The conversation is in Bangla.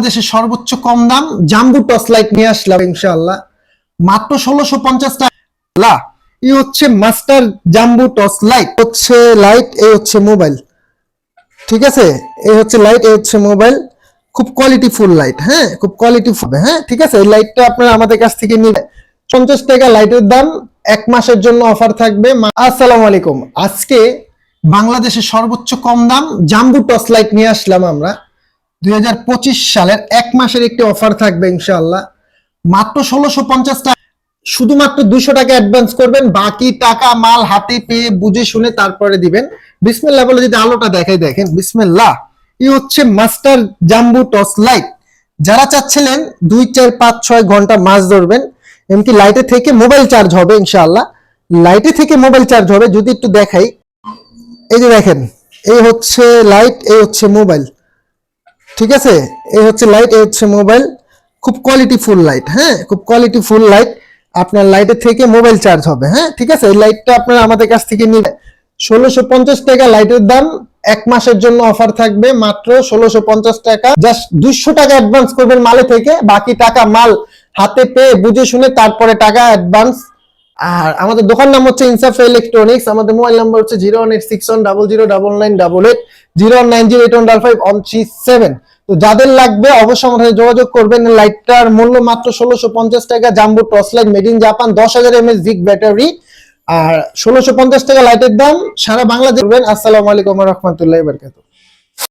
বাংলাদেশের সর্বোচ্চ কম দাম, জাম্বু টস লাইট নিয়ে আসলাম ইনশাআল্লাহ। মাত্র ষোলোশো পঞ্চাশ টাকা। এই হচ্ছে মাস্টার জাম্বু টস লাইট। হচ্ছে লাইট, এই হচ্ছে মোবাইল। ঠিক আছে? এই হচ্ছে লাইট, এই হচ্ছে মোবাইল। খুব কোয়ালিটি ফুল লাইট হ্যাঁ? খুব কোয়ালিটি ফুল হ্যাঁ? ঠিক আছে? এই লাইটটা আপনারা আমাদের কাছ থেকে নিবে পঞ্চাশ টাকা লাইটের দাম, এক মাসের জন্য অফার থাকবে। আসসালামু আলাইকুম। আজকে বাংলাদেশের সর্বোচ্চ কম দাম, জাম্বু টস লাইট নিয়ে আসলাম আমরা। দুই হাজার পঁচিশ সালের এক মাসের একটি অফার থাকবে ইনশাআল্লাহ। মাত্র ষোলোশো পঞ্চাশ টাকা। শুধুমাত্র দুশো টাকা অ্যাডভান্স করবেন, বাকি টাকা, মাল, হাতে পেয়ে বুঝে শুনে তারপরে দিবেন। বিসমিল্লাহ বলে যদি আলোটা দেখাই, দেখেন, বিসমিল্লাহ। ই হচ্ছে মাস্টার জাম্বু টস লাইট। যারা চাচ্ছিলেন দুই, চার, পাঁচ, ছয় ঘণ্টা মাছ ধরবেন, এমনকি লাইটে থেকে মোবাইল চার্জ হবে ইনশাআল্লাহ। লাইটে থেকে মোবাইল চার্জ হবে, যদি একটু দেখাই। এই যে দেখেন, এই হচ্ছে লাইট এই হচ্ছে মোবাইল। ঠিক আছে? এই হচ্ছে লাইট এই হচ্ছে মোবাইল খুব কোয়ালিটি ফুল লাইট হ্যাঁ? খুব কোয়ালিটি ফুল লাইট আপনার লাইটের থেকে মোবাইল চার্জ হবে হ্যাঁ? ঠিক আছে? এই লাইটটা আপনারা আমাদের কাছ থেকে নিবে ষোলোশো পঞ্চাশ টাকা লাইটের দাম। এক মাসের জন্য অফার থাকবে মাত্র ষোলোশো পঞ্চাশ টাকা। জাস্ট দুশো টাকা অ্যাডভান্স করবেন মালে থেকে। বাকি টাকা মাল হাতে পেয়ে বুঝে শুনে তারপরে টাকা অ্যাডভান্স আর আমাদের দোকান নাম হচ্ছে ইনসাফ ইলেকট্রনিক্স আমাদের মোবাইল নাম্বার হচ্ছে zero one eight six one double zero double nine double eight zero nine zero eight one five one three seven. তো যাদের লাগবে অবশ্যই আমাদের সাথে যোগাযোগ করবেন। লাইটটার মূল্য মাত্র ষোলোশো পঞ্চাশ টাকা, jumbo toss light made in Japan, দশ হাজার এমএস জিক ব্যাটারি। আর ষোলোশো পঞ্চাশ টাকা লাইটের দাম, সারা বাংলাদেশ করবেন আসসালামু আলাইকুম রহমতুল্লাহ বারকাতুহ।